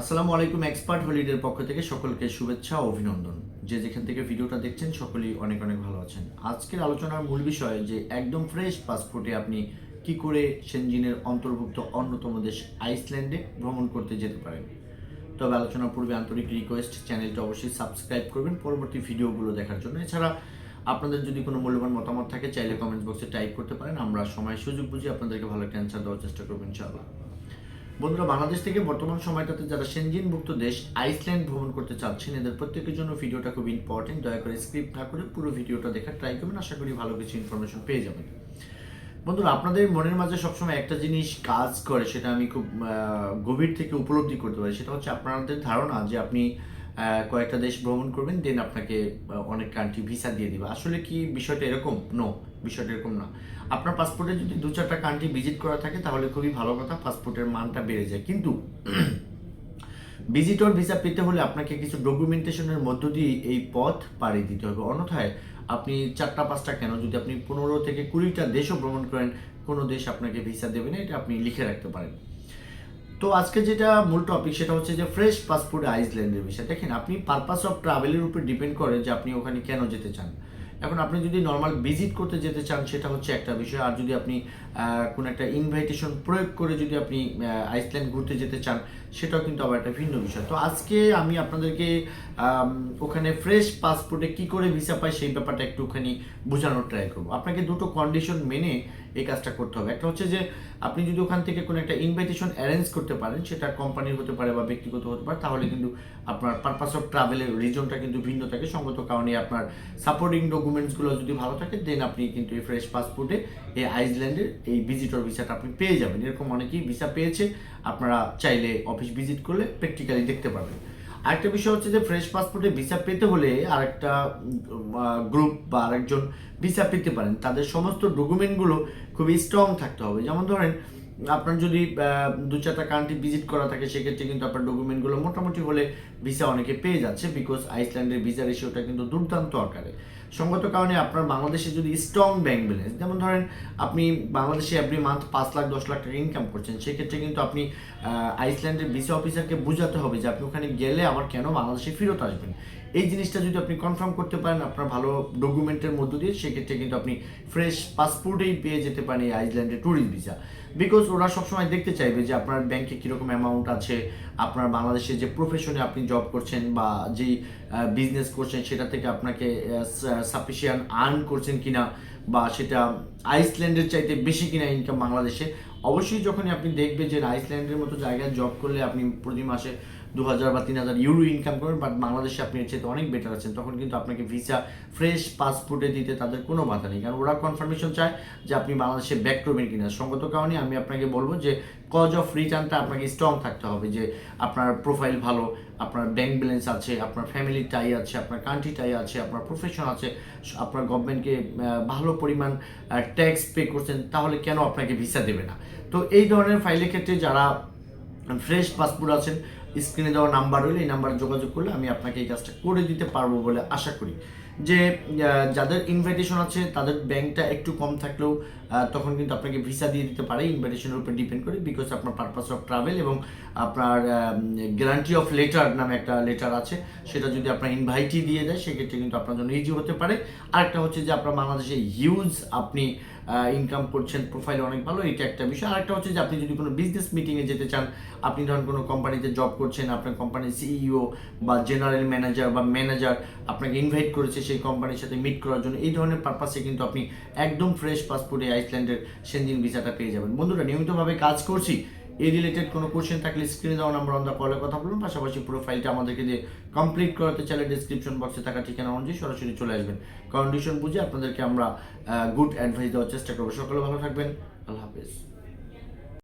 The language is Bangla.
আসসালামু আলাইকুম এক্সপার্ট হলিডের পক্ষ থেকে সকলকে শুভেচ্ছা ও অভিনন্দন। যে যেখান থেকে ভিডিওটা দেখছেন, সকলেই অনেক অনেক ভালো আছেন। আজকের আলোচনার মূল বিষয় যে, একদম ফ্রেশ পাসপোর্টে আপনি কি করে সেনজিনের অন্তর্ভুক্ত অন্যতম দেশ আইসল্যান্ডে ভ্রমণ করতে যেতে পারেন। তবে আলোচনার পূর্বে আন্তরিক রিকোয়েস্ট চ্যানেলটা অবশ্যই সাবস্ক্রাইব করবেন পরবর্তী ভিডিওগুলো দেখার জন্য। এছাড়া আপনাদের যদি কোনো মূল্যবান মতামত থাকে, চাইলে কমেন্ট বক্সে টাইপ করতে পারেন। আমরা সময় সুযোগ বুঝে আপনাদেরকে ভালো একটা অ্যান্সার দেওয়ার চেষ্টা করব, ইনশাআল্লাহ। বন্ধুরা, বাংলাদেশ থেকে বর্তমান সময়টাতে যারা সেনজিনভুক্ত দেশ, আইসল্যান্ড ভ্রমণ করতে চাচ্ছেন, এদের প্রত্যেকের জন্য ভিডিওটা খুব ইম্পর্টেন্ট দয়া করে স্ক্রিপ্ট না করে পুরো ভিডিওটা দেখার ট্রাই করবেন। আশা করি ভালো কিছু ইনফরমেশন পেয়ে যাবেন। বন্ধুরা, আপনাদের মনের মাঝে সবসময় একটা জিনিস কাজ করে, সেটা আমি খুব গভীর থেকে উপলব্ধি করতে পারি। সেটা হচ্ছে আপনাদের ধারণা যে আপনি কয়েকটা দেশ ভ্রমণ করবেন দেন আপনাকে অনেক কান্ট্রি ভিসা দিয়ে দিবে। আসলে কি বিষয়টা এরকম? নো বিষয়টা এরকম না। আপনার পাসপোর্টে যদি দু চারটা কান্ট্রি ভিজিট করা থাকে, তাহলে খুবই ভালো কথা পাসপোর্টের মানটা বেড়ে যায়। কিন্তু ভিজিটর ভিসা পেতে হলে আপনাকে কিছু ডকুমেন্টেশনের মধ্য দিয়ে এই পথ পাড়ি দিতে হবে। অন্যথায় আপনি চারটা, পাঁচটা কেন? যদি আপনি পনেরো থেকে কুড়িটা দেশও ভ্রমণ করেন, কোনো দেশ আপনাকে ভিসা দেবে না, এটা আপনি লিখে রাখতে পারেন। তো আজকে যেটা মূল টপিক সেটা হচ্ছে যে ফ্রেশ পাসপোর্ট আইসল্যান্ডের বিষয়। দেখেন, আপনি পারপাস অফ ট্রাভেলের উপর ডিপেন্ড করে যে আপনি ওখানে কেন যেতে চান। এখন আপনি যদি নর্মাল ভিজিট করতে যেতে চান, সেটা হচ্ছে একটা বিষয়। আর যদি আপনি কোনো একটা ইনভাইটেশন প্রয়োগ করে যদি আপনি আইসল্যান্ড ঘুরতে যেতে চান, সেটাও কিন্তু আবার একটা ভিন্ন বিষয়। তো আজকে আমি আপনাদেরকে ওখানে ফ্রেশ পাসপোর্টে কি করে ভিসা পাই সেই ব্যাপারটা একটুখানি বোঝানোর ট্রাই করব। আপনাকে দুটো কন্ডিশন মেনে এই কাজটা করতে হবে। একটা হচ্ছে যে, আপনি যদি ওখান থেকে কোনো একটা ইনভাইটেশন অ্যারেঞ্জ করতে পারেন, সেটা কোম্পানির হতে পারে বা ব্যক্তিগত হতে পারে, তাহলে কিন্তু আপনার পারপাস অফ ট্রাভেলের রিজনটা কিন্তু ভিন্ন থাকে। সঙ্গত কারণে আপনার সাপোর্টিং ডকুমেন্টসগুলো যদি ভালো থাকে দেন আপনি কিন্তু এই ফ্রেশ পাসপোর্টে এই আইসল্যান্ডের এই ভিজিটর ভিসাটা আপনি পেয়ে যাবেন। এরকম অনেকেই ভিসা পেয়েছে। আপনারা চাইলে অফিস ভিজিট করলে প্র্যাকটিক্যালি দেখতে পাবেন আরেকটা বিষয় হচ্ছে যে ফ্রেশ পাসপোর্টে ভিসা পেতে হলে আরেকটা গ্রুপ বা আরেকজন ভিসা পেতে পারেন। তাদের সমস্ত ডকুমেন্টগুলো খুবই স্ট্রং থাকতে হবে। যেমন ধরেন, আপনার যদি দু চারটা কান্ট্রি ভিজিট করা থাকে, সেক্ষেত্রে কিন্তু আপনার ডকুমেন্টগুলো মোটামুটি হলে ভিসা অনেকে পেয়ে যাচ্ছে বিকজ আইসল্যান্ডের ভিসা রেশিওটা কিন্তু দুর্দান্ত আকারে। সঙ্গত কারণে আপনার বাংলাদেশে যদি স্ট্রং ব্যাংক ব্যালেন্স যেমন ধরেন আপনি বাংলাদেশে এভরি মান্থ পাঁচ লাখ, দশ লাখ টাকা ইনকাম করছেন, সেক্ষেত্রে কিন্তু আপনি আইসল্যান্ডের ভিসা অফিসারকে বোঝাতে হবে যে আপনি ওখানে গেলে আবার কেন বাংলাদেশে ফেরত আসবেন। এই জিনিসটা যদি আপনি কনফার্ম করতে পারেন, আপনার ভালো ডকুমেন্টের মধ্য দিয়ে, সেক্ষেত্রে কিন্তু আপনি ফ্রেশ পাসপোর্টেই পেয়ে যেতে পারেন এই আইসল্যান্ডের ট্যুরিস্ট ভিসা বিকজ ওরা সবসময় দেখতে চাইবে যে আপনার ব্যাংকে কীরকম অ্যামাউন্ট আছে, আপনার বাংলাদেশে যে প্রফেশনে আপনি জব করছেন বা যেই বিজনেস করছেন সেটা থেকে আপনাকে সাফিসিয়ান্ট আর্ন করছেন কিনা বা সেটা আইসল্যান্ডের চাইতে বেশি কিনা ইনকাম বাংলাদেশে, অবশ্যই যখনই আপনি দেখবেন যে আইসল্যান্ডের মতো জায়গায় জব করলে আপনি প্রতি মাসে দু হাজার বা তিন হাজার ইউরো ইনকাম করেন বাট বাংলাদেশে আপনি এর চাইতে অনেক বেটার আছেন। তখন কিন্তু আপনাকে ভিসা ফ্রেশ পাসপোর্টে দিতে তাদের কোনো বাধা নেই। কারণ ওরা কনফার্মেশন চায় যে আপনি বাংলাদেশে ব্যাক করবেন কিনা। সঙ্গত কারণে আমি আপনাকে বলব যে কজ অফ রিটার্নটা আপনাকে স্ট্রং থাকতে হবে যে আপনার প্রোফাইল ভালো, আপনার ব্যাংক ব্যালেন্স আছে, আপনার ফ্যামিলি টাই আছে, আপনার কান্ট্রি টাই আছে, আপনার প্রফেশন আছে, আপনার গভর্নমেন্টকে ভালো পরিমাণ ট্যাক্স পে করছেন, তাহলে কেন আপনাকে ভিসা দেবে না? তো এই ধরনের ফাইলের ক্ষেত্রে যারা ফ্রেশ পাসপোর্ট আছেন স্ক্রিনে দেওয়া নাম্বার রইলে, এই নাম্বারে যোগাযোগ করলে আমি আপনাকে এই কাজটা করে দিতে পারব বলে আশা করি। যে যাদের ইনভাইটেশন আছে, তাদের ব্যাংকটা একটু কম থাকলেও তখন কিন্তু আপনাকে ভিসা দিয়ে দিতে পারে। ইনভাইটেশনের উপর ডিপেন্ড করে বিকজ আপনার পারপাস অফ ট্রাভেল এবং আপনার গ্যারান্টি অফ লেটার নামে একটা লেটার আছে, সেটা যদি আপনার ইনভাইটই দিয়ে দেয়, সেক্ষেত্রে কিন্তু আপনার জন্য ইজি হতে পারে। আরেকটা হচ্ছে যে, আপনার বাংলাদেশে হিউজ আপনি ইনকাম করছেন প্রোফাইল অনেক ভালো, এটা একটা বিষয়। আরেকটা হচ্ছে যে আপনি যদি কোনো বিজনেস মিটিংয়ে যেতে চান, আপনি ধরুন কোনো কোম্পানিতে জব করছেন, আপনার কোম্পানির সিইও বা জেনারেল ম্যানেজার বা ম্যানেজার আপনাকে ইনভাইট করেছে সেই কোম্পানির সাথে মিট করার জন্য, এই ধরনের পারপাসে কিন্তু আপনি একদম ফ্রেশ পাসপোর্টে আইসল্যান্ডের সেনজিন ভিসাটা পেয়ে যাবেন। বন্ধুরা, নিয়মিতভাবে কাজ করছি এই রিলেটেড কোনো কোশ্চেন থাকলে স্ক্রিনে দেওয়া নাম্বার আমরা কলে কথা বলুন। পাশাপাশি প্রোফাইলটা আমাদেরকে দিয়ে কমপ্লিট করাতে চাইলে ডিসক্রিপশন বক্সে থাকা ঠিকানা অনুযায়ী সরাসরি চলে আসবেন। কন্ডিশন বুঝে আপনাদেরকে আমরা গুড অ্যাডভাইস দেওয়ার চেষ্টা করব। সকলে ভালো থাকবেন। আল্লাহ হাফেজ।